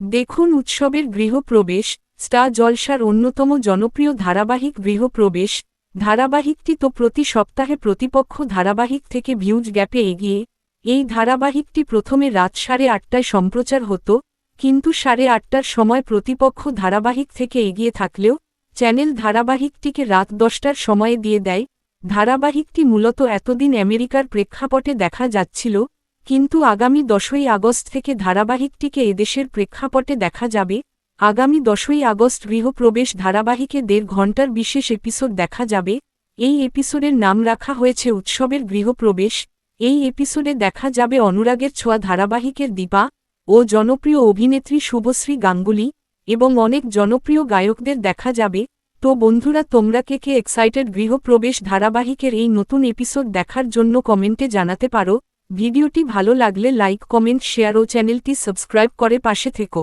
দেখুন উৎসবের গৃহপ্রবেশ স্টার জলসার অন্যতম জনপ্রিয় ধারাবাহিক গৃহপ্রবেশ, ধারাবাহিকটি তো প্রতি সপ্তাহে প্রতিপক্ষ ধারাবাহিক থেকে ভিউজ গ্যাপে এগিয়ে, এই ধারাবাহিকটি প্রথমে রাত সাড়ে আটটায় সম্প্রচার হতো, কিন্তু সাড়ে আটটার সময় প্রতিপক্ষ ধারাবাহিক থেকে এগিয়ে থাকলেও, চ্যানেল ধারাবাহিকটিকে রাত দশটার সময়ে দিয়ে দেয়, ধারাবাহিকটি মূলত এতদিন আমেরিকার প্রেক্ষাপটে দেখা যাচ্ছিল কিন্তু আগামী দশই আগস্ট থেকে ধারাবাহিকটিকে এদেশের প্রেক্ষাপটে দেখা যাবে। আগামী দশই আগস্ট গৃহপ্রবেশ ধারাবাহিকে দেড় ঘণ্টার বিশেষ এপিসোড দেখা যাবে। এই এপিসোডের নাম রাখা হয়েছে উৎসবের গৃহপ্রবেশ। এই এপিসোডে দেখা যাবে অনুরাগের ছোঁয়া ধারাবাহিকের দীপা ও জনপ্রিয় অভিনেত্রী শুভশ্রী গাঙ্গুলি এবং অনেক জনপ্রিয় গায়কদের দেখা যাবে। তো বন্ধুরা, তোমরা কে কে এক্সাইটেড গৃহপ্রবেশ ধারাবাহিকের এই নতুন এপিসোড দেখার জন্য কমেন্টে জানাতে পারো। ভিডিওটি ভালো লাগলে লাইক কমেন্ট শেয়ার ও চ্যানেলটি সাবস্ক্রাইব করে পাশে থেকো।